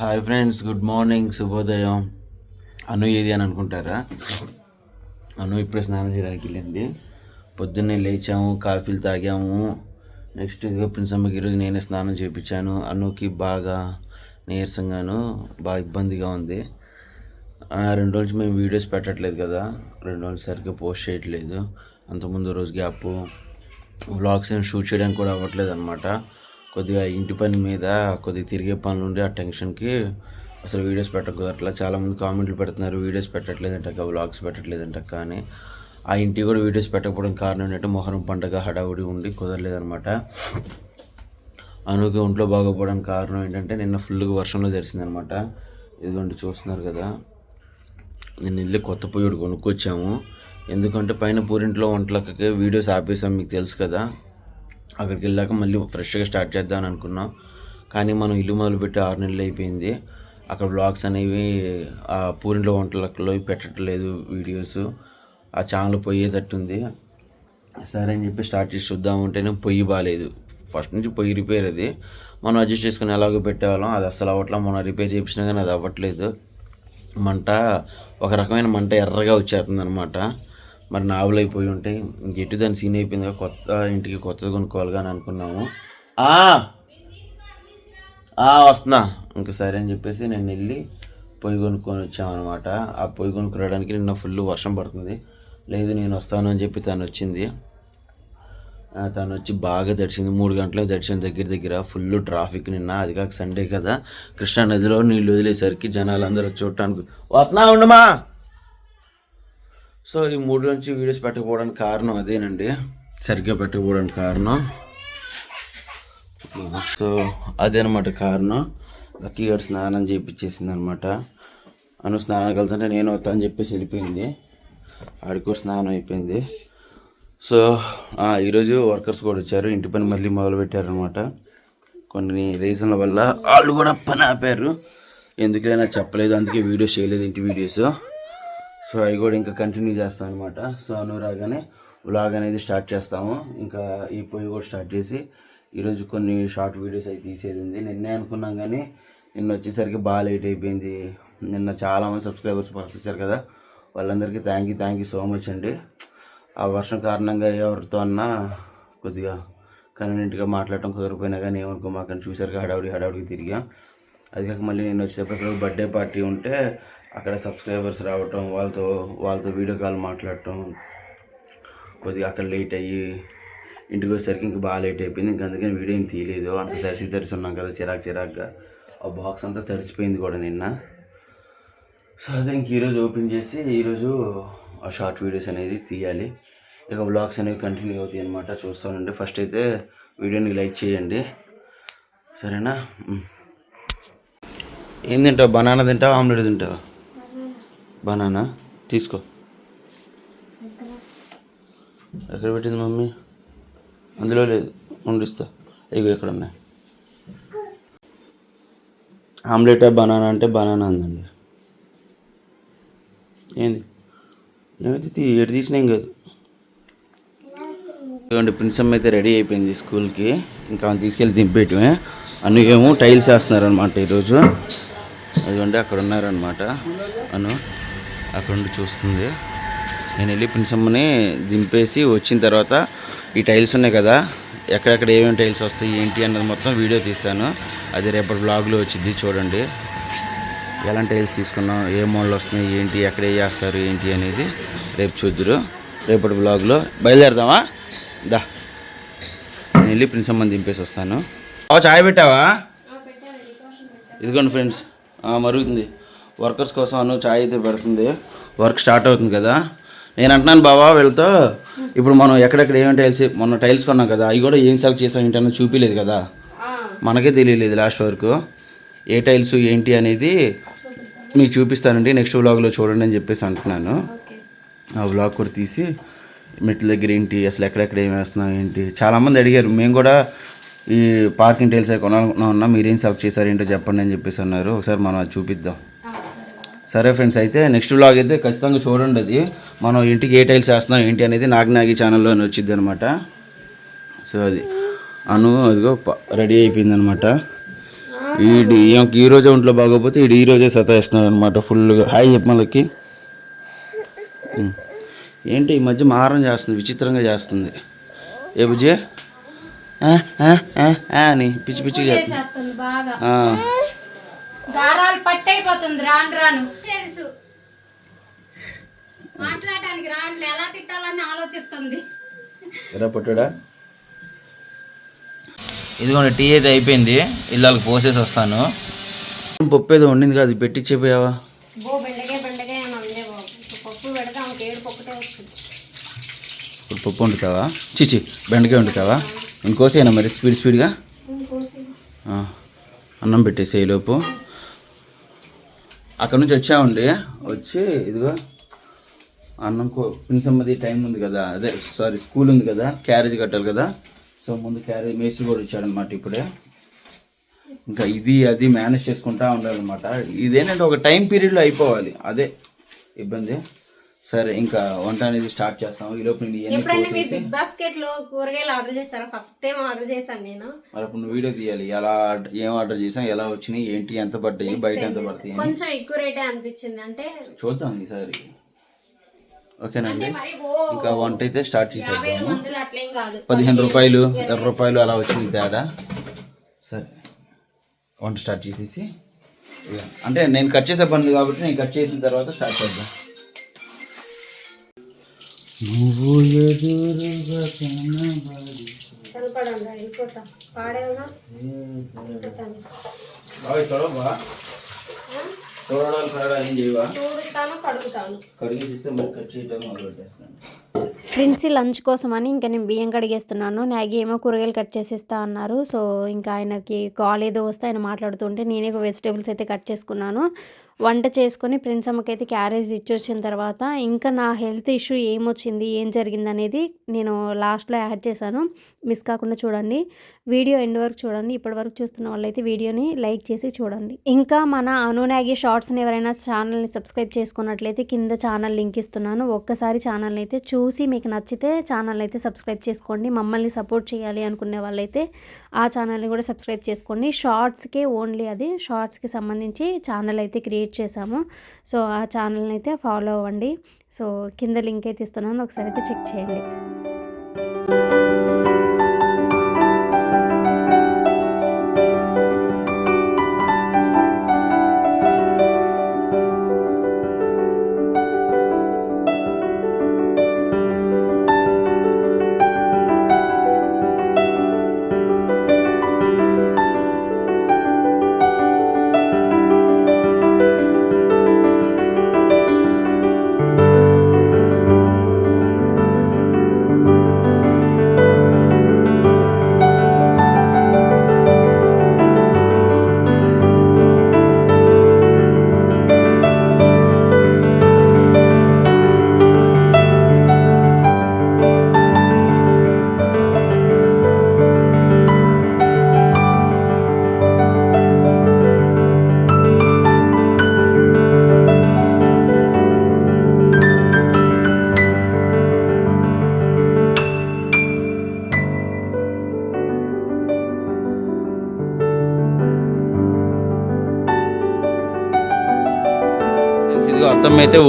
Hi friends good morning శుభోదయం. అను ఏది అని అనుకుంటారా? అను ఇప్పుడే స్నానం చేయడానికి వెళ్ళింది. పొద్దున్నే లేచాము కాఫీలు తాగాము. నెక్స్ట్ ఇదిగో ప్రిన్సమ్మకి ఈరోజు నేనే స్నానం చేయించాను అనుకి బాగా నీరసంగాను బాగా ఇబ్బందిగా ఉంది. ఆ, రెండు రోజులు మేము వీడియోస్ పెట్టట్లేదు కదా. రెండు రోజులు సరిగ్గా పోస్ట్ చేయట్లేదు. అంతకుముందు రోజు గ్యాప్. వ్లాగ్స్ ఏం షూట్ చేయడానికి కూడా అవ్వట్లేదు అనమాట కొద్దిగా ఇంటి పని మీద కొద్దిగా తిరిగే పనులు ఉండి ఆ టెన్షన్కి అసలు వీడియోస్ పెట్టకుదరట్లా చాలామంది కామెంట్లు పెడుతున్నారు వీడియోస్ పెట్టట్లేదంట వ్లాగ్స్ పెట్టట్లేదంట కానీ ఆ ఇంటికి కూడా వీడియోస్ పెట్టకపోవడం కారణం ఏంటంటే మొహరం పండగ హడావుడి ఉండి కుదరలేదనమాట అనుకి ఒంట్లో బాగోపోవడానికి కారణం ఏంటంటే నిన్న ఫుల్గా వర్షంలో జరిసిందనమాట ఇదిగోండి చూస్తున్నారు కదా. నిన్న వెళ్ళి కొత్త పొయ్యి కొనుక్కొచ్చాము. ఎందుకంటే పైన పూరింట్లో వంటలకి వీడియోస్ ఆపేసాం మీకు తెలుసు కదా. అక్కడికి వెళ్ళాక మళ్ళీ ఫ్రెష్గా స్టార్ట్ చేద్దాం అనుకున్నాం. కానీ మనం ఇల్లు మొదలుపెట్టి ఆరు నెలలు అయిపోయింది. అక్కడ వ్లాగ్స్ అనేవి ఆ పూరింట్లో వంటలలో పెట్టట్లేదు వీడియోస్. ఆ ఛానల్ పోయేటట్టుంది. సరే అని చెప్పి స్టార్ట్ చేసి చూద్దాం ఉంటేనే పొయ్యి బాగాలేదు ఫస్ట్ నుంచి పొయ్యి రిపేర్ అది. మనం అడ్జస్ట్ చేసుకుని ఎలాగో పెట్టేవాళ్ళం. అది అసలు అవ్వట్లా. మనం రిపేర్ చేయించినా కానీ అది అవ్వట్లేదు. మంట ఒక రకమైన మంట ఎర్రగా వచ్చేస్తుంది అనమాట మరి నావులు అయిపోయి ఉంటాయి ఇంకెటు దాని సీన్ అయిపోయింది కొత్త ఇంటికి కొత్తది కొనుక్కోవాలి అని అనుకున్నాము. వస్తున్నా. ఇంకా సరే అని చెప్పేసి నేను వెళ్ళి పొయ్యి కొనుక్కొని వచ్చామన్నమాట ఆ పొయ్యి కొనుక్కురావడానికి నిన్న ఫుల్ వర్షం పడుతుంది. లేదు నేను వస్తాను అని చెప్పి తను వచ్చింది. తను వచ్చి బాగా దడిచింది మూడు గంటలకు దడిచింది దగ్గర దగ్గర. ఫుల్ ట్రాఫిక్ నిన్న. అది కాక సండే కదా. కృష్ణా నదిలో నీళ్ళు వదిలేసరికి జనాలు అందరూ చూడటానికి వస్తున్నా ఉండమా? సో ఈ మూడు నుంచి వీడియోస్ పెట్టకపోవడానికి కారణం అదేనండి. సరిగ్గా పెట్టకపోవడానికి కారణం. సో అదేనమాట కారణం. లక్కీ గారు స్నానం చేయించేసింది అనమాట అను స్నానం కలుతుంటే నేను వస్తా అని చెప్పేసి వెళ్ళిపోయింది. ఆడికి కూడా స్నానం అయిపోయింది. సో ఈరోజు వర్కర్స్ కూడా వచ్చారు. ఇంటి పని మళ్ళీ మొదలు పెట్టారనమాట కొన్ని రీజన్ల వల్ల వాళ్ళు కూడా పని ఆపారు. ఎందుకైనా చెప్పలేదు. అందుకే వీడియోస్ చేయలేదు ఇంటి వీడియోస్. సో అవి కూడా ఇంకా కంటిన్యూ చేస్తాం అనమాట సో అను రాగానే వ్లాగ్ అనేది స్టార్ట్ చేస్తాము. ఇంకా ఈ పొయ్యి కూడా స్టార్ట్ చేసి ఈరోజు కొన్ని షార్ట్ వీడియోస్ అయితే తీసేది ఉంది. నిన్నే అనుకున్నాం కానీ నిన్న వచ్చేసరికి బాగా లేట్ అయిపోయింది. నిన్న చాలామంది సబ్స్క్రైబర్స్ పంపించారు కదా. వాళ్ళందరికీ thank you thank you so much అండి. ఆ వర్షం కారణంగా ఎవరితో అన్నా కొద్దిగా కన్వీనియంట్గా మాట్లాడటం కుదరకపోయినా కానీ ఏమనుకో మాకని చూసారుగా హడావుడి హడావుడికి తిరిగా. అది కాక మళ్ళీ నేను వచ్చేటప్పుడు బర్త్డే పార్టీ ఉంటే అక్కడ సబ్స్క్రైబర్స్ రావటం వాళ్ళతో వాళ్ళతో వీడియో కాల్ మాట్లాడటం కొద్దిగా అక్కడ లేట్ అయ్యి ఇంటికి వచ్చేసరికి ఇంకా బాగా లేట్ అయిపోయింది. ఇంకా అందుకని వీడియో ఏం తీయలేదు. అంత తరిసి తరిసి ఉన్నాం కదా చిరాకు చిరాకుగా. ఆ బాక్స్ అంతా తడిసిపోయింది కూడా నిన్న. సో అదే ఇంక ఈరోజు ఓపెన్ చేసి ఈరోజు ఆ షార్ట్ వీడియోస్ అనేది తీయాలి. ఇక వ్లాగ్స్ అనేవి కంటిన్యూ అవుతాయి అనమాట చూస్తానండి ఫస్ట్ అయితే వీడియోని లైక్ చేయండి. సరేనా? ఏం తింటావు? బనానా తింటావు? ఆమ్లెట్ తింటావు? బనానా తీసుకో. ఎక్కడ పెట్టింది మమ్మీ? అందులో లేదు ఉండిస్తా. ఇగో ఎక్కడ ఉన్నాయి. ఆమ్లెట్ బనానా అంటే బనానా అందండి. ఏంది? ఏమైతే ఎటు తీసినా ఏం కాదు ఇదిగోండి ప్రిన్సమ్ అయితే రెడీ అయిపోయింది స్కూల్కి. ఇంకా ఆమె తీసుకెళ్ళి దింపేయటమే ఏమో టైల్స్ వేస్తున్నారనమాట ఈరోజు. అదిగోండి అక్కడ ఉన్నారనమాట అను. అక్కడ నుండి చూస్తుంది. నేను వెళ్ళి ప్రిన్సమ్మని దింపేసి వచ్చిన తర్వాత ఈ టైల్స్ ఉన్నాయి కదా ఎక్కడెక్కడ ఏమేమి టైల్స్ వస్తాయి ఏంటి అన్నది మొత్తం వీడియో తీస్తాను. అది రేపటి బ్లాగ్లో వచ్చింది చూడండి. ఎలాంటి టైల్స్ తీసుకున్నాం ఏ మోడల్ వస్తున్నాయి ఏంటి ఎక్కడ ఏ చేస్తారు ఏంటి అనేది రేపు చూద్దురు. రేపటి బ్లాగ్లో బయలుదేరదామా? దా. నేను వెళ్ళి ప్రిన్సమ్మని దింపేసి వస్తాను. చాయ్ పెట్టావా? ఇదిగోండి ఫ్రెండ్స్. మరుగుతుంది. వర్కర్స్ కోసం అను చాయ్ అయితే పెడుతుంది. వర్క్ స్టార్ట్ అవుతుంది కదా. నేను అంటున్నాను బావా వీళ్ళతో ఇప్పుడు మనం ఎక్కడెక్కడ ఏమేమి టైల్స్ మొన్న టైల్స్ కొన్నాం కదా అవి కూడా ఏం సెలెక్ట్ చేసాం ఏంటన్నా చూపించలేదు కదా. మనకే తెలియలేదు లాస్ట్ వరకు. ఏ టైల్స్ ఏంటి అనేది మీకు చూపిస్తానండి. నెక్స్ట్ వ్లాగ్లో చూడండి అని చెప్పేసి అంటున్నాను. ఆ వ్లాగ్ కూడా తీసి మెట్ల దగ్గర ఏంటి అసలు ఎక్కడెక్కడ ఏం వేస్తున్నాం ఏంటి? చాలామంది అడిగారు మేము కూడా ఈ పార్కింగ్ టైల్స్ అవి కొనాలనుకున్నా మీరేం సెలెక్ట్ చేశారు ఏంటో చెప్పండి అని చెప్పేసి అన్నారు. ఒకసారి మనం అది చూపిద్దాం. సరే ఫ్రెండ్స్ అయితే నెక్స్ట్ వ్లాగ్ అయితే ఖచ్చితంగా చూడండి అది. మనం ఇంటికి ఏ టైల్స్ వేస్తున్నాం ఏంటి అనేది నాగ్ నాగి ఛానల్లోనే వచ్చింది అనమాట. సో అది. అను అదిగో రెడీ అయిపోయింది అనమాట. వీడు ఈమెకి ఈ రోజే ఒంట్లో బాగోపోతే వీడు ఈ రోజే సతాయిస్తున్నాడు అనమాట ఫుల్గా హాయ్ చెప్పమలకి ఏంటి ఈ మధ్య మారం చేస్తుంది విచిత్రంగా చేస్తుంది. ఏ బుజ్జి? అని పిచ్చి పిచ్చిగా చేస్తుంది దారాలు పట్టయిపోతుంది రాను రాను. తెలుసు. మాట్లాడడానికి రాను ఎలా తిట్టాలని ఆలోచిస్తుంది. ఇదిగోండి టీ అయితే అయిపోయింది. ఇళ్ళకి పోసేసి వస్తాను. పప్పు ఏదో వండింది కాదు పెట్టించేపోయావా ఇప్పుడు పప్పు వండుతావా? చిచి బెండకాయ వండుతావా? ఇంకోసేనా మరి స్పీడ్ స్పీడ్గా? ఆ, అన్నం పెట్టేసే లోపు. అక్కడ నుంచి వచ్చామండి. వచ్చి ఇదిగో అన్నం కో పిన్సమ్మది టైం ఉంది కదా. అదే సారీ స్కూల్ ఉంది కదా. క్యారేజ్ కట్టాలి కదా. సో ముందు క్యారేజ్ మేసి కూడా ఇచ్చాడనమాట ఇప్పుడే. ఇంకా ఇది అది మేనేజ్ చేసుకుంటా ఉండాలన్నమాట. ఇదేంటంటే ఒక టైం పీరియడ్లో అయిపోవాలి. అదే ఇబ్బంది. సరే ఇంకా వంట అనేది స్టార్ట్ చేస్తాం ఈ లోపు ఎప్పుడైనా మీరు బిగ్ బాస్కెట్లో కూరగాయలు ఆర్డర్ చేస్తారా? ఫస్ట్ టైం ఆర్డర్ చేశాను నేను. మరి అప్పుడు నువ్వు వీడియో తీయాలి. ఎలా ఏం ఆర్డర్ చేసాం ఎలా వచ్చినాయి ఏంటి ఎంత పడ్డాయి బయట ఎంత పడతాయి కొంచెం ఎక్కువ రేటే అనిపించింది. అంటే చూద్దాం ఈసారి. ఓకేనండి ఇంకా వంట అయితే స్టార్ట్ చేసేద్దాము. పదిహేను రూపాయలు ఇరవై రూపాయలు అలా వచ్చింది తేడా. సరే. వంట స్టార్ట్ చేసేసి. అంటే నేను కట్ చేసే పని కాబట్టి నేను కట్ చేసిన తర్వాత స్టార్ట్ చేద్దాం. నువ్వు ఎదురుగా కనబడి కనపడండి వెళ్ళిపోతా పాడేవనా? బాగా చూడవా చూడడాలు కడడాలు ఏం చేయవా? చూడుతాను కడుగుతాను. కడిగేసిస్తే మరి కట్ చేయటం మొదలు పెట్టేస్తాను. ప్రిన్సీ లంచ్ కోసం అని ఇంకా నేను బియ్యం కడిగేస్తున్నాను. నాగి ఏమో కూరగాయలు కట్ చేసేస్తా అన్నారు. సో ఇంకా ఆయనకి కాల్ ఏదో వస్తే ఆయన మాట్లాడుతుంటే నేనే వెజిటేబుల్స్ అయితే కట్ చేసుకున్నాను. వంట చేసుకొని ప్రిన్స్ అమ్మకైతే క్యారేజ్ ఇచ్చి వచ్చిన తర్వాత ఇంకా నా హెల్త్ ఇష్యూ ఏమొచ్చింది ఏం జరిగింది అనేది నేను లాస్ట్లో యాడ్ చేశాను. మిస్ కాకుండా చూడండి. వీడియో ఎండ్ వరకు చూడండి. ఇప్పటి వరకు చూస్తున్న వాళ్ళైతే వీడియోని లైక్ చేసి చూడండి. ఇంకా మన అనునాగి షార్ట్స్ని ఎవరైనా ఛానల్ని సబ్స్క్రైబ్ చేసుకున్నట్లయితే కింద ఛానల్ లింక్ ఇస్తున్నాను. ఒక్కసారి ఛానల్ని అయితే చూసి మీకు నచ్చితే ఛానల్ అయితే సబ్స్క్రైబ్ చేసుకోండి. మమ్మల్ని సపోర్ట్ చేయాలి అనుకునే వాళ్ళైతే ఆ ఛానల్ని కూడా సబ్స్క్రైబ్ చేసుకోండి. షార్ట్స్కే ఓన్లీ అది. షార్ట్స్కి సంబంధించి ఛానల్ అయితే క్రియేట్ చేశాము. సో ఆ ఛానల్ని అయితే ఫాలో అవ్వండి. సో కింద లింక్ అయితే ఇస్తున్నాను ఒకసారి అయితే చెక్ చేయండి.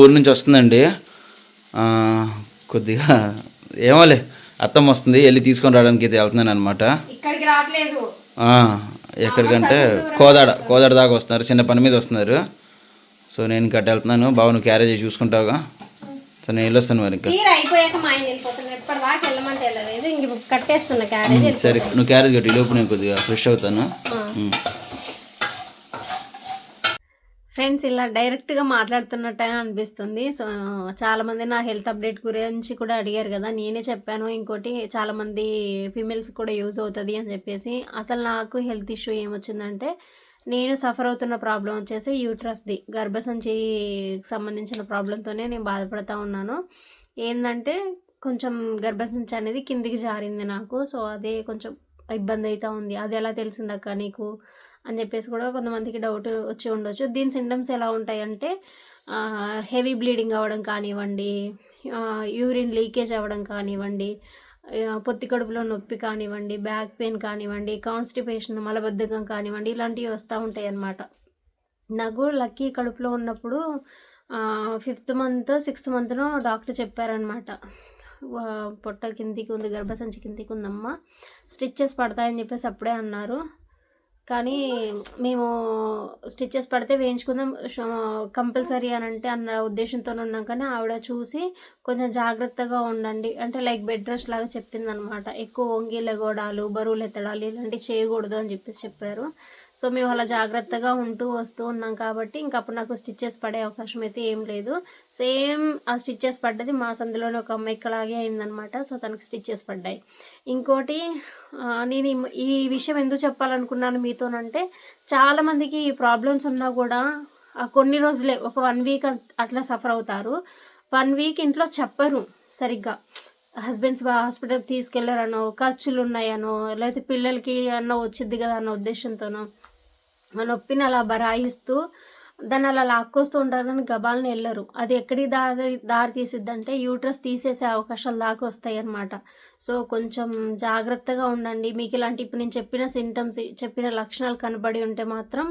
ఊరి నుంచి వస్తుందండి. కొద్దిగా ఏమోలే అత్తమ్మ వస్తుంది. వెళ్ళి తీసుకొని రావడానికి అయితే వెళ్తున్నాను అనమాట ఎక్కడికంటే కోదాడ కోదాడ దాకా వస్తున్నారు. చిన్న పని మీద వస్తున్నారు. సో నేను కట్ వెళ్తున్నాను. బాబు నువ్వు క్యారేజ్ చేసి చూసుకుంటావుగా. సో నేను వెళ్ళొస్తాను మరి ఇంకా. ఇంక సరే నువ్వు క్యారేజ్ కట్టి. లోపు నేను కొద్దిగా ఫ్రెష్ అవుతాను. ఫ్రెండ్స్ ఇలా డైరెక్ట్గా మాట్లాడుతున్నట్టే అనిపిస్తుంది. సో చాలామంది నా హెల్త్ అప్డేట్ గురించి కూడా అడిగారు కదా నేనే చెప్పాను ఇంకోటి చాలామంది ఫీమేల్స్ కూడా యూజ్ అవుతుంది అని చెప్పేసి. అసలు నాకు హెల్త్ ఇష్యూ ఏమొచ్చిందంటే నేను సఫర్ అవుతున్న ప్రాబ్లం వచ్చేసి యూట్రస్ది గర్భసంచికి సంబంధించిన ప్రాబ్లంతోనే నేను బాధపడతా ఉన్నాను. ఏంటంటే కొంచెం గర్భసంచి అనేది కిందికి జారింది నాకు. సో అదే కొంచెం ఇబ్బంది అవుతా ఉంది. అది ఎలా తెలిసిందక్క నీకు? అని చెప్పేసి కూడా కొంతమందికి డౌట్ వచ్చి ఉండొచ్చు. దీని సిండమ్స్ ఎలా ఉంటాయంటే హెవీ బ్లీడింగ్ అవ్వడం కానివ్వండి యూరిన్ లీకేజ్ అవ్వడం కానివ్వండి పొత్తి కడుపులో నొప్పి కానివ్వండి బ్యాక్ పెయిన్ కానివ్వండి కాన్స్టిపేషన్ మలబద్ధకం కానివ్వండి ఇలాంటివి వస్తూ ఉంటాయి అన్నమాట నాకు లక్కీ కడుపులో ఉన్నప్పుడు ఫిఫ్త్ మంత్ సిక్స్త్ మంత్లో డాక్టర్ చెప్పారనమాట పొట్ట కిందికి ఉంది గర్భసంచి కిందికి ఉందమ్మా స్టిచ్చెస్ పడతాయని చెప్పేసి అప్పుడే అన్నారు. కానీ మేము స్టిచ్చెస్ పడితే వేయించుకుందాం కంపల్సరీ అని అంటే అన్న ఉద్దేశంతో ఉన్నాం. కానీ ఆవిడ చూసి కొంచెం జాగ్రత్తగా ఉండండి. అంటే లైక్ బెడ్ రెస్ట్ లాగా చెప్పిందనమాట. ఎక్కువ వంగి లెగోడాలు బరువులు ఎత్తడాలు ఇలాంటివి చేయకూడదు అని చెప్పేసి చెప్పారు. సో మేము అలా జాగ్రత్తగా ఉంటూ వస్తూ ఉన్నాం కాబట్టి ఇంక అప్పుడు నాకు స్టిచ్చెస్ పడే అవకాశం అయితే ఏం లేదు. సేమ్ ఆ స్టిచ్చెస్ పడ్డది మా సందులోనే ఒక అమ్మాయికి అలాగే అయిందనమాట సో తనకి స్టిచ్చెస్ పడ్డాయి. ఇంకోటి నేను ఈ- విషయం ఎందుకు చెప్పాలనుకున్నాను మీతోనంటే చాలామందికి ఈ ప్రాబ్లమ్స్ ఉన్నా కూడా ఆ కొన్ని రోజులే ఒక వన్ వీక్ అట్లా సఫర్ అవుతారు. వన్ వీక్ ఇంట్లో చెప్పరు సరిగ్గా. హస్బెండ్స్ హాస్పిటల్కి తీసుకెళ్ళారనో ఖర్చులు ఉన్నాయనో లేకపోతే పిల్లలకి అన్న వచ్చింది కదా అన్న ఉద్దేశంతోనో నొప్పిని అలా బరాయిస్తూ దాన్ని అలా లాక్కొస్తూ ఉంటారు కానీ గబాలను వెళ్ళరు అది ఎక్కడికి దారి దారి తీసిద్దంటే యూట్రస్ తీసేసే అవకాశాలు దాకా వస్తాయి అన్నమాట సో కొంచెం జాగ్రత్తగా ఉండండి. మీకు ఇలాంటి ఇప్పుడు నేను చెప్పిన సింటమ్స్ చెప్పిన లక్షణాలు కనబడి ఉంటే మాత్రం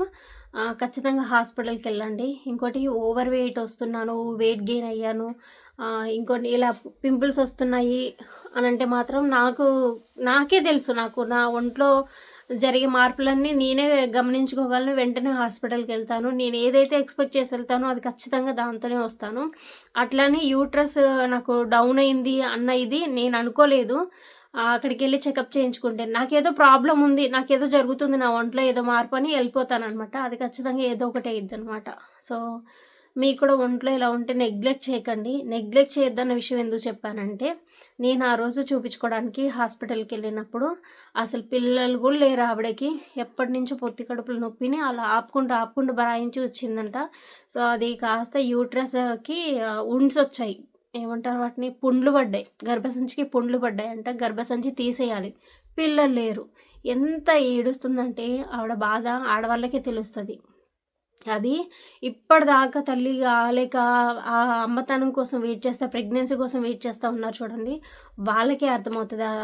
ఖచ్చితంగా హాస్పిటల్కి వెళ్ళండి. ఇంకోటి ఓవర్ వెయిట్ వస్తున్నాను వెయిట్ గెయిన్ అయ్యాను. ఇంకోటి ఇలా పింపుల్స్ వస్తున్నాయి అని అంటే మాత్రం నాకు నాకే తెలుసు. నాకు నా ఒంట్లో జరిగే మార్పులన్నీ నేనే గమనించుకోగలను వెంటనే హాస్పిటల్కి వెళ్తాను. నేను ఏదైతే ఎక్స్పెక్ట్ చేసి వెళ్తానో అది ఖచ్చితంగా దాంతోనే వస్తాను. అట్లానే యూట్రస్ నాకు డౌన్ అయింది అన్న ఇది నేను అనుకోలేదు. అక్కడికి వెళ్ళి చెకప్ చేయించుకుంటే నాకేదో ప్రాబ్లం ఉంది నాకేదో జరుగుతుంది నా ఒంట్లో ఏదో మార్పు అని వెళ్ళిపోతాను అనమాట అది ఖచ్చితంగా ఏదో ఒకటి అయ్యిద్ది అనమాట సో మీకు కూడా ఒంట్లో ఇలా ఉంటే నెగ్లెక్ట్ చేయకండి. నెగ్లెక్ట్ చేయొద్దన్న విషయం ఎందుకు చెప్పానంటే నేను ఆ రోజు చూపించుకోవడానికి హాస్పిటల్కి వెళ్ళినప్పుడు అసలు పిల్లలు కూడా లేరు ఆవిడకి. ఎప్పటి నుంచో పొత్తి కడుపుల నొప్పిని అలా ఆపుకుంటూ ఆపుకుంటూ బరాయించి వచ్చిందంట. సో అది కాస్త యూట్రస్కి ఉండ్స్ వచ్చాయి. ఏమంటారు వాటిని? పుండ్లు పడ్డాయి. గర్భసంచికి పుండ్లు పడ్డాయి అంట గర్భసంచి తీసేయాలి. పిల్లలు లేరు. ఎంత ఏడుస్తుందంటే ఆవిడ బాధ ఆడవాళ్ళకే తెలుస్తుంది. అది ఇప్పటిదాకా తల్లి కాలేక ఆ అమ్మతనం కోసం వెయిట్ చేస్తా ప్రెగ్నెన్సీ కోసం వెయిట్ చేస్తూ ఉన్నారు చూడండి. వాళ్ళకే అర్థమవుతుంది ఆ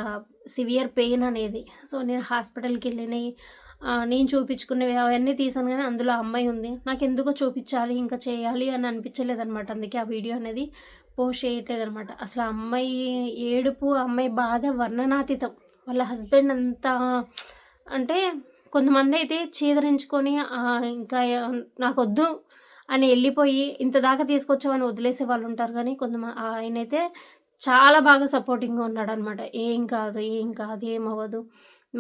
సివియర్ పెయిన్ అనేది. సో నేను హాస్పిటల్కి వెళ్ళినాయి నేను చూపించుకునేవి అవన్నీ తీసాను కానీ అందులో అమ్మాయి ఉంది. నాకు ఎందుకో చూపించాలి ఇంకా చేయాలి అని అనిపించలేదన్నమాట. అందుకే ఆ వీడియో అనేది పోస్ట్ చేయట్లేదు అనమాట అసలు అమ్మాయి ఏడుపు అమ్మాయి బాధ వర్ణనాతీతం. వాళ్ళ హస్బెండ్ అంతా అంటే కొంతమంది అయితే చీదరించుకొని ఇంకా నాకు వద్దు అని వెళ్ళిపోయి ఇంత దాకా తీసుకొచ్చామని వదిలేసే వాళ్ళు ఉంటారు కానీ కొంతమంది ఆయన అయితే చాలా బాగా సపోర్టింగ్గా ఉన్నాడు అనమాట ఏం కాదు ఏం కాదు ఏం అవ్వదు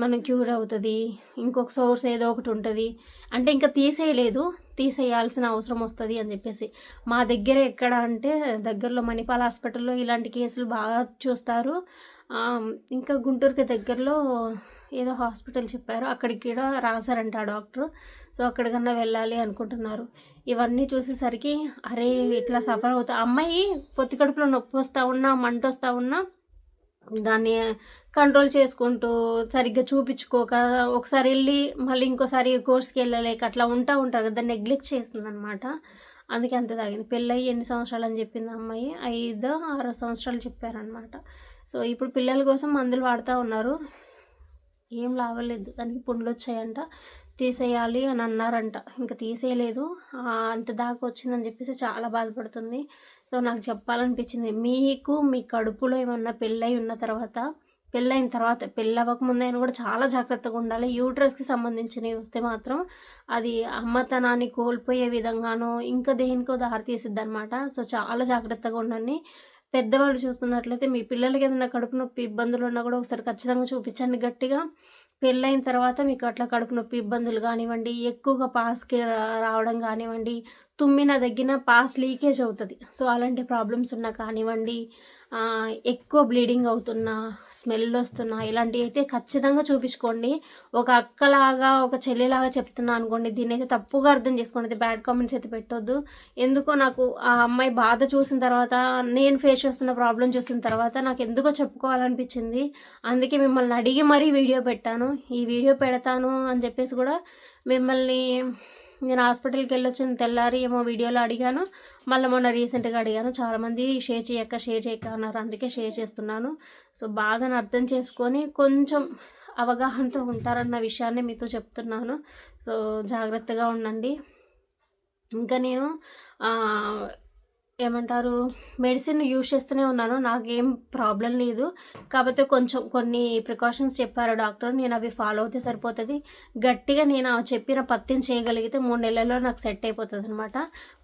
మనం క్యూర్ అవుతుంది. ఇంకొక సోర్స్ ఏదో ఒకటి ఉంటుంది. అంటే ఇంకా తీసేయలేదు. తీసేయాల్సిన అవసరం వస్తుంది అని చెప్పేసి. మా దగ్గర ఎక్కడ అంటే దగ్గరలో మణిపాల్ హాస్పిటల్లో ఇలాంటి కేసులు బాగా చూస్తారు. ఇంకా గుంటూరుకి దగ్గరలో ఏదో హాస్పిటల్ చెప్పారు. అక్కడికి కూడా రాశారంట ఆ డాక్టర్. సో అక్కడికన్నా వెళ్ళాలి అనుకుంటున్నారు. ఇవన్నీ చూసేసరికి అరే ఇట్లా సఫర్ అవుతా అమ్మాయి పొత్తి కడుపులో నొప్పి వస్తూ ఉన్నా మంట వస్తూ ఉన్నా దాన్ని కంట్రోల్ చేసుకుంటూ సరిగ్గా చూపించుకోక ఒకసారి వెళ్ళి మళ్ళీ ఇంకోసారి కోర్స్కి వెళ్ళలేక అట్లా ఉంటా ఉంటారు కదా దాన్ని నెగ్లెక్ట్ చేస్తుంది అనమాట అందుకే అంత తాగింది. పెళ్ళయి ఎన్ని సంవత్సరాలు అని చెప్పింది అమ్మాయి? ఐదో ఆరో సంవత్సరాలు చెప్పారనమాట సో ఇప్పుడు పిల్లల కోసం మందులు వాడుతూ ఉన్నారు. ఏం లావలేదు దానికి పుండ్లు వచ్చాయంట తీసేయాలి అని అన్నారంట. ఇంకా తీసేయలేదు. అంత దాకా వచ్చిందని చెప్పేసి చాలా బాధపడుతుంది. సో నాకు చెప్పాలనిపించింది మీకు మీ కడుపులో ఏమన్నా పెళ్ళై ఉన్న తర్వాత పెళ్ళైన తర్వాత పెళ్ళి అవ్వకముందు అయినా కూడా చాలా జాగ్రత్తగా ఉండాలి. యూట్రస్కి సంబంధించినవి వస్తే మాత్రం అది అమ్మతనాన్ని కోల్పోయే విధంగానో ఇంకా దేనికో దారి తీసిద్ది అనమాట సో చాలా జాగ్రత్తగా ఉండండి. పెద్దవాళ్ళు చూస్తున్నట్లయితే మీ పిల్లలకి ఏదైనా కడుపు నొప్పి ఇబ్బందులు ఉన్నా కూడా ఒకసారి ఖచ్చితంగా చూపించండి గట్టిగా. పెళ్ళైన తర్వాత మీకు అట్లా కడుపు నొప్పి ఇబ్బందులు కానివ్వండి ఎక్కువగా పాస్కి రావడం కానివ్వండి తుమ్మిన దగ్గర పాస్ లీకేజ్ అవుతుంది. సో అలాంటి ప్రాబ్లమ్స్ ఉన్నా కానివ్వండి ఎక్కువ బ్లీడింగ్ అవుతున్నా స్మెల్ వస్తున్నా ఇలాంటివి అయితే ఖచ్చితంగా చూపించుకోండి. ఒక అక్కలాగా ఒక చెల్లిలాగా చెప్తున్నా అనుకోండి దీన్ని అయితే తప్పుగా అర్థం చేసుకోండి. అయితే బ్యాడ్ కామెంట్స్ అయితే పెట్టొద్దు. ఎందుకో నాకు ఆ అమ్మాయి బాధ చూసిన తర్వాత నేను ఫేస్ చేస్తున్న ప్రాబ్లం చూసిన తర్వాత నాకు ఎందుకో చెప్పుకోవాలనిపించింది. అందుకే మిమ్మల్ని అడిగి మరీ వీడియో పెట్టాను. ఈ వీడియో పెడతాను అని చెప్పేసి కూడా మిమ్మల్ని నేను హాస్పిటల్కి వెళ్ళొచ్చిన తెల్లారి ఏమో వీడియోలో అడిగాను. మళ్ళీ మొన్న రీసెంట్గా అడిగాను. చాలామంది షేర్ చేయక షేర్ చేయక అన్నారు. అందుకే షేర్ చేస్తున్నాను. సో బాధను అర్థం చేసుకొని కొంచెం అవగాహనతో ఉంటారన్న విషయాన్ని మీతో చెప్తున్నాను. సో జాగ్రత్తగా ఉండండి. ఇంకా నేను ఏమంటారు మెడిసిన్ యూజ్ చేస్తూనే ఉన్నాను. నాకేం ప్రాబ్లం లేదు. కాకపోతే కొంచెం కొన్ని ప్రికాషన్స్ చెప్పారు డాక్టర్ నేను అవి ఫాలో అవుతే సరిపోతుంది. గట్టిగా నేను ఆ చెప్పిన పత్యం చేయగలిగితే మూడు నెలల్లో నాకు సెట్ అయిపోతుంది అనమాట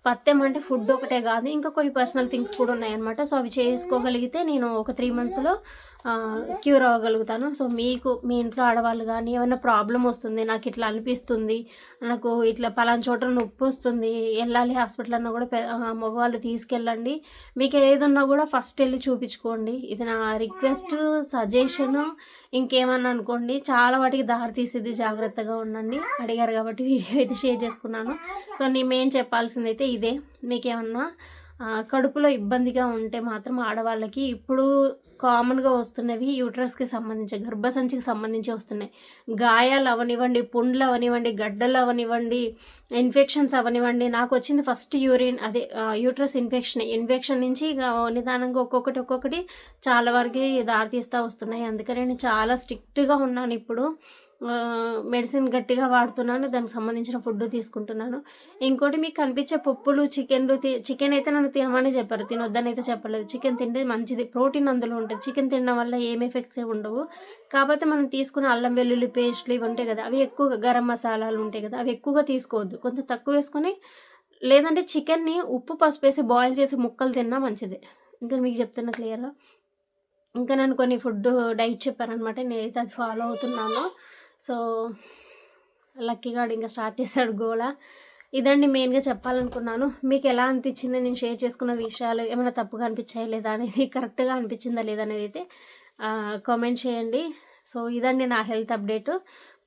పత్యం అంటే ఫుడ్ ఒకటే కాదు ఇంకా కొన్ని పర్సనల్ థింగ్స్ కూడా ఉన్నాయన్నమాట. సో అవి చేసుకోగలిగితే నేను ఒక త్రీ మంత్స్లో క్యూర్ అవ్వగలుగుతాను. సో మీకు మీ ఇంట్లో ఆడవాళ్ళు కానీ ఏమైనా ప్రాబ్లం వస్తుంది నాకు ఇట్లా అనిపిస్తుంది నాకు ఇట్లా పలానా చోట నొప్పి వస్తుంది వెళ్ళాలి హాస్పిటల్ అన్నా కూడా మగవాళ్ళు తీసుకెళ్ళండి. మీకు ఏదన్నా కూడా ఫస్ట్ వెళ్ళి చూపించుకోండి. ఇది నా రిక్వెస్ట్ సజెషన్ ఇంకేమన్నా అనుకోండి చాలా వాటికి దారి తీసేది జాగ్రత్తగా ఉండండి. అడిగారు కాబట్టి వీడియో అయితే షేర్ చేసుకున్నాను. సో నేను ఏం చెప్పాల్సింది అయితే ఇదే. మీకేమన్నా కడుపులో ఇబ్బందిగా ఉంటే మాత్రం ఆడవాళ్ళకి ఇప్పుడు కామన్గా వస్తున్నవి యూట్రస్కి సంబంధించి గర్భసంచికి సంబంధించి వస్తున్నాయి. గాయాలు అవనివ్వండి పుండ్లు అవనివ్వండి గడ్డలు అవనివ్వండి ఇన్ఫెక్షన్స్ అవనివ్వండి. నాకు వచ్చింది ఫస్ట్ యూరిన్ అదే యూట్రస్ ఇన్ఫెక్షన్. ఇన్ఫెక్షన్ నుంచి ఇక నిదానంగా ఒక్కొక్కటి ఒక్కొక్కటి చాలా వరకు దారితీస్తూ వస్తున్నాయి. అందుకని నేను చాలా స్ట్రిక్ట్గా ఉన్నాను ఇప్పుడు. మెడిసిన్ గట్టిగా వాడుతున్నాను దానికి సంబంధించిన ఫుడ్ తీసుకుంటున్నాను. ఇంకోటి మీకు కనిపించే పప్పులు చికెన్లు చికెన్ అయితే నన్ను తినమని చెప్పారు తినొద్దని అయితే చెప్పలేదు. చికెన్ తింటే మంచిది ప్రోటీన్ అందులో ఉంటుంది. చికెన్ తినడం వల్ల ఏం ఎఫెక్ట్స్ ఏ ఉండవు. కాకపోతే మనం తీసుకున్న అల్లం వెల్లుల్లి పేస్ట్లు ఇవి ఉంటాయి కదా అవి ఎక్కువగా గరం మసాలాలు ఉంటాయి కదా అవి ఎక్కువగా తీసుకోవద్దు. కొంచెం తక్కువ వేసుకొని లేదంటే చికెన్ని ఉప్పు పసుపు వేసి బాయిల్ చేసి ముక్కలు తిన్నా మంచిది. ఇంకా మీకు చెప్తున్నా క్లియర్గా ఇంకా నన్ను కొన్ని ఫుడ్ డైట్ చెప్పారనమాట నేనైతే అది ఫాలో అవుతున్నాను. సో లక్కీగాడు ఇంకా స్టార్ట్ చేశాడు గోళ ఇదండి మెయిన్గా చెప్పాలనుకున్నాను. మీకు ఎలా అనిపించింది? నేను షేర్ చేసుకున్న విషయాలు ఏమైనా తప్పుగా అనిపించాయా లేదా అనేది కరెక్ట్గా అనిపించిందా లేదా అనేది అయితే కామెంట్ చేయండి. సో ఇదండి నా హెల్త్ అప్డేటు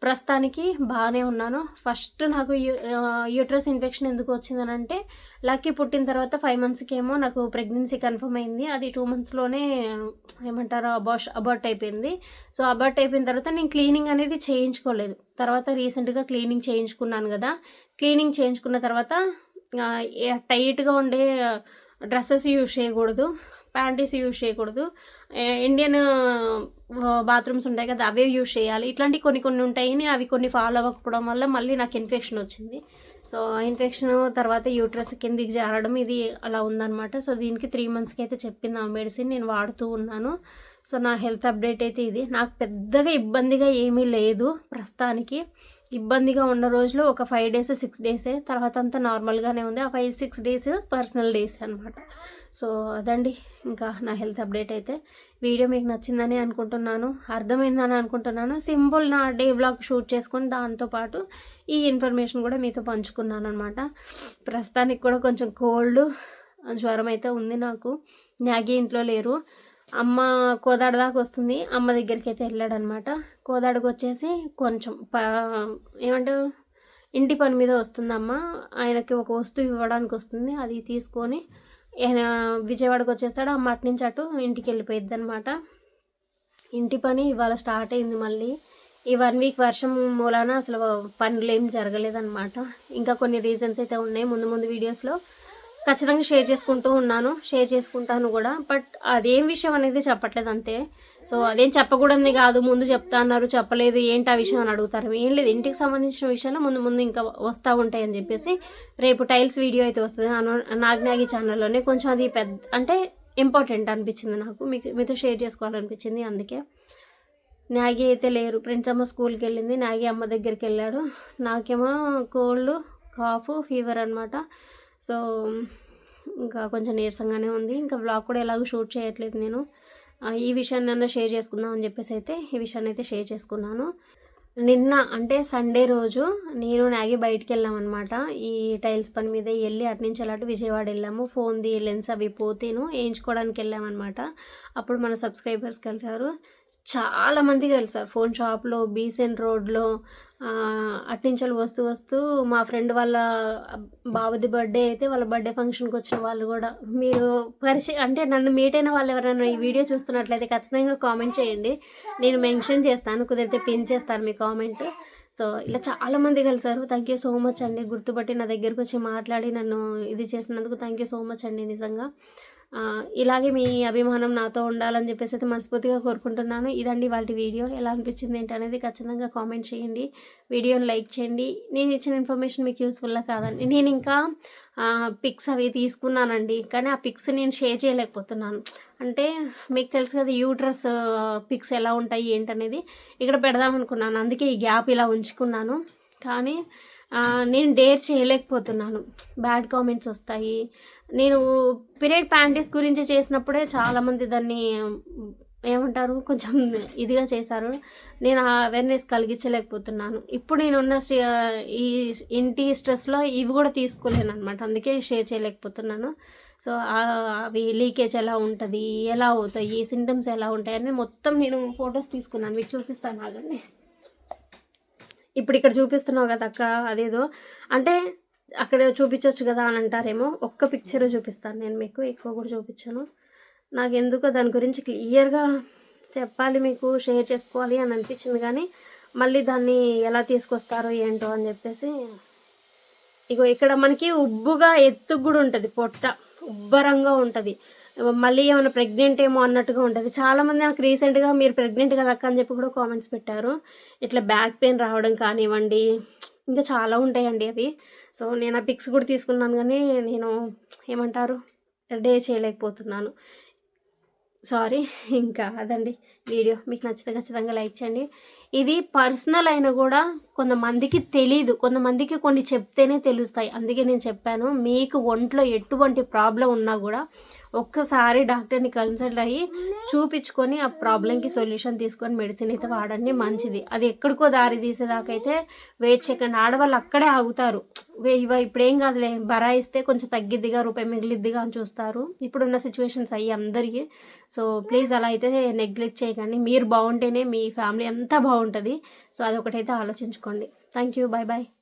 ప్రస్తుతానికి బాగానే ఉన్నాను. ఫస్ట్ నాకు యూట్రస్ ఇన్ఫెక్షన్ ఎందుకు వచ్చిందని అంటే లక్కీ పుట్టిన తర్వాత ఫైవ్ మంత్స్కి ఏమో నాకు ప్రెగ్నెన్సీ కన్ఫర్మ్ అయింది. అది టూ మంత్స్లోనే ఏమంటారు అబాష్ అబార్ట్ అయిపోయింది. సో అబార్ట్ అయిపోయిన తర్వాత నేను క్లీనింగ్ అనేది చేయించుకోలేదు. తర్వాత రీసెంట్గా క్లీనింగ్ చేయించుకున్నాను కదా. క్లీనింగ్ చేయించుకున్న తర్వాత టైట్గా ఉండే డ్రెస్సెస్ యూజ్ చేయకూడదు. ప్యాంటీస్ యూజ్ చేయకూడదు. ఇండియన్ బాత్రూమ్స్ ఉంటాయి కదా అవే యూజ్ చేయాలి. ఇట్లాంటి కొన్ని కొన్ని ఉంటాయి నేను అవి కొన్ని ఫాలో అవ్వకపోవడం వల్ల మళ్ళీ నాకు ఇన్ఫెక్షన్ వచ్చింది. సో ఇన్ఫెక్షన్ తర్వాత యూట్రస్ కిందికి జారడం ఇది అలా ఉందన్నమాట. సో దీనికి త్రీ మంత్స్కి అయితే చెప్పింది ఆ మెడిసిన్ నేను వాడుతూ ఉన్నాను. సో నా హెల్త్ అప్డేట్ అయితే ఇది. నాకు పెద్దగా ఇబ్బందిగా ఏమీ లేదు ప్రస్తుతానికి. ఇబ్బందిగా ఉన్న రోజులు ఒక ఫైవ్ డేస్ సిక్స్ డేసే తర్వాత అంతా నార్మల్గానే ఉంది. ఆ five six days personal days అనమాట సో అదండి. ఇంకా నా హెల్త్ అప్డేట్ అయితే వీడియో మీకు నచ్చిందని అనుకుంటున్నాను. అర్థమైందని అనుకుంటున్నాను. సింపుల్ నా డే బ్లాగ్ షూట్ చేసుకొని దాంతోపాటు ఈ ఇన్ఫర్మేషన్ కూడా మీతో పంచుకున్నాను అనమాట ప్రస్తుతానికి కూడా కొంచెం కోల్డ్ జ్వరం అయితే ఉంది నాకు. మ్యాగీ ఇంట్లో లేరు. అమ్మ కోదాడ దాకా వస్తుంది. అమ్మ దగ్గరికి అయితే వెళ్ళాడనమాట కోదాడకు వచ్చేసి కొంచెం ప ఏమంటారు? ఇంటి పని మీద వస్తుంది అమ్మ ఆయనకి ఒక వస్తువు ఇవ్వడానికి వస్తుంది. అది తీసుకొని ఈయన విజయవాడకు వచ్చేస్తాడు. అమ్మ అటు నుంచి అటు ఇంటికి వెళ్ళిపోయిద్ది అనమాట ఇంటి పని ఇవాళ స్టార్ట్ అయింది మళ్ళీ. ఈ వన్ వీక్ వర్షం మూలాన అసలు పనులు ఏం జరగలేదన్నమాట. ఇంకా కొన్ని రీజన్స్ అయితే ఉన్నాయి. ముందు ముందు వీడియోస్లో ఖచ్చితంగా షేర్ చేసుకుంటూ ఉన్నాను షేర్ చేసుకుంటాను కూడా. బట్ అదేం విషయం అనేది చెప్పట్లేదు అంతే. సో అదేం చెప్పకూడదు కాదు ముందు చెప్తా అన్నారు చెప్పలేదు ఏంటి ఆ విషయం అని అడుగుతారు. ఏం లేదు ఇంటికి సంబంధించిన విషయాలు ముందు ముందు ఇంకా వస్తూ ఉంటాయి అని చెప్పేసి రేపు టైల్స్ వీడియో అయితే వస్తుంది. నాగ్నాగి ఛానల్లోనే కొంచెం అది పెద్ద అంటే ఇంపార్టెంట్ అనిపించింది నాకు. మీకు మీతో షేర్ చేసుకోవాలనిపించింది అందుకే. నాగి అయితే లేరు. ఫ్రెండ్స్ అమ్మ స్కూల్కి వెళ్ళింది. నాగి అమ్మ దగ్గరికి వెళ్ళాడు. నాకేమో కోల్డ్ కాఫ్ ఫీవర్ అనమాట సో ఇంకా కొంచెం నీరసంగానే ఉంది. ఇంకా బ్లాగ్ కూడా ఎలాగో షూట్ చేయట్లేదు నేను. ఈ విషయాన్ని నన్ను షేర్ చేసుకుందాం అని చెప్పేసి అయితే ఈ విషయాన్ని అయితే షేర్ చేసుకున్నాను. నిన్న అంటే సండే రోజు నేను నాగి బయటికి వెళ్ళామన్నమాట ఈ టైల్స్ పని మీద వెళ్ళి అటు నుంచి అటు విజయవాడ వెళ్ళాము. ఫోన్ది లెన్స్ అవి పోతేను వేయించుకోవడానికి వెళ్ళామన్నమాట అప్పుడు మన సబ్స్క్రైబర్స్ కలిసారు చాలా మంది కలిసారు ఫోన్ షాప్లో బీసెన్ రోడ్లో అట్నుంచి వస్తూ వస్తూ మా ఫ్రెండ్ వాళ్ళ బావది బర్త్డే అయితే వాళ్ళ బర్త్డే ఫంక్షన్కి వచ్చిన వాళ్ళు కూడా. మీరు పరిచయం అంటే నన్ను మీట్ అయిన వాళ్ళు ఎవరైనా ఈ వీడియో చూస్తున్నట్లయితే ఖచ్చితంగా కామెంట్ చేయండి. నేను మెన్షన్ చేస్తాను కుదిరితే పిన్ చేస్తాను మీ కామెంట్. సో ఇలా చాలామంది కలిసారు. థ్యాంక్ యూ సో మచ్ అండి. గుర్తుపట్టి నా దగ్గరకు వచ్చి మాట్లాడి నన్ను ఇది చేసినందుకు థ్యాంక్ యూ సో మచ్ అండి నిజంగా. ఇలాగే మీ అభిమానం నాతో ఉండాలని చెప్పేసి అయితే మనస్ఫూర్తిగా కోరుకుంటున్నాను. ఇదండి వాటి వీడియో. ఎలా అనిపించింది ఏంటి అనేది ఖచ్చితంగా కామెంట్ చేయండి. వీడియోని లైక్ చేయండి. నేను ఇచ్చిన ఇన్ఫర్మేషన్ మీకు యూస్ఫుల్లా కాదండి. నేను ఇంకా పిక్స్ అవి తీసుకున్నానండి. కానీ ఆ పిక్స్ నేను షేర్ చేయలేకపోతున్నాను. అంటే మీకు తెలుసు కదా యూట్రస్ పిక్స్ ఎలా ఉంటాయి ఏంటనేది. ఇక్కడ పెడదాం అనుకున్నాను అందుకే ఈ గ్యాప్ ఇలా ఉంచుకున్నాను. కానీ నేను డేర్ చేయలేకపోతున్నాను. బ్యాడ్ కామెంట్స్ వస్తాయి. నేను పీరియడ్ ప్యాంటీస్ గురించి చేసినప్పుడే చాలామంది దాన్ని ఏమంటారు కొంచెం ఇదిగా చేశారు. నేను ఆ అవేర్నెస్ కలిగించలేకపోతున్నాను. ఇప్పుడు నేనున్న స్టే- ఈ ఇంటి స్ట్రెస్లో ఇవి కూడా తీసుకోలేను అనమాట అందుకే షేర్ చేయలేకపోతున్నాను. సో అవి లీకేజ్ ఎలా ఉంటుంది ఎలా అవుతాయి సింటమ్స్ ఎలా ఉంటాయి అని మొత్తం నేను ఫొటోస్ తీసుకున్నాను. మీకు చూపిస్తాను ఆగండి. ఇప్పుడు ఇక్కడ చూపిస్తున్నావు కదా అక్క అదేదో. అంటే అక్కడ చూపించవచ్చు కదా అని అంటారేమో. ఒక్క పిక్చర్ చూపిస్తాను నేను మీకు ఎక్కువ కూడా చూపించాను. నాకు ఎందుకో దాని గురించి క్లియర్గా చెప్పాలి మీకు షేర్ చేసుకోవాలి అని అనిపించింది కానీ మళ్ళీ దాన్ని ఎలా తీసుకొస్తారో ఏంటో అని చెప్పేసి. ఇగో ఇక్కడ మనకి ఉబ్బుగా ఎత్తుకు కూడా ఉంటుంది పొట్ట ఉబ్బరంగా ఉంటుంది. మళ్ళీ ఏమైనా ప్రెగ్నెంట్ ఏమో అన్నట్టుగా ఉంటుంది. చాలామంది నాకు రీసెంట్గా మీరు ప్రెగ్నెంట్ కదా అక్క అని చెప్పి కూడా కామెంట్స్ పెట్టారు. ఇట్లా బ్యాక్ పెయిన్ రావడం కానివ్వండి ఇంకా చాలా ఉంటాయండి అవి. సో నేను ఆ పిక్స్ కూడా తీసుకున్నాను కానీ నేను ఏమంటారు డే చేయలేకపోతున్నాను. సారీ ఇంకా అదండి. వీడియో మీకు నచ్చితే ఖచ్చితంగా లైక్ చేయండి. ఇది పర్సనల్ అయినా కూడా కొంతమందికి తెలీదు. కొంతమందికి కొన్ని చెప్తేనే తెలుస్తాయి. అందుకే నేను చెప్పాను మీకు ఒంట్లో ఎటువంటి ప్రాబ్లం ఉన్నా కూడా ఒక్కసారి డాక్టర్ని కన్సల్ట్ అయ్యి చూపించుకొని ఆ ప్రాబ్లంకి సొల్యూషన్ తీసుకొని మెడిసిన్ అయితే వాడండి మంచిది. అది ఎక్కడికో దారి తీసేదాకైతే వెయిట్ చేయకండి ఆడవాళ్ళు అక్కడే ఆగుతారు. ఇవ ఇప్పుడు ఏం కాదులే బరాయిస్తే కొంచెం తగ్గిద్దిగా రూపాయి మిగిలిద్దిగా అని చూస్తారు. ఇప్పుడున్న సిచ్యువేషన్స్ అయ్యి అందరికీ. సో ప్లీజ్ అలా అయితే నెగ్లెక్ట్ చేయకండి. మీరు బాగుంటేనే మీ ఫ్యామిలీ అంతా బాగుంటుంది. ఉంటుంది సో అదొకటైతే ఆలోచించుకోండి. Thank you bye bye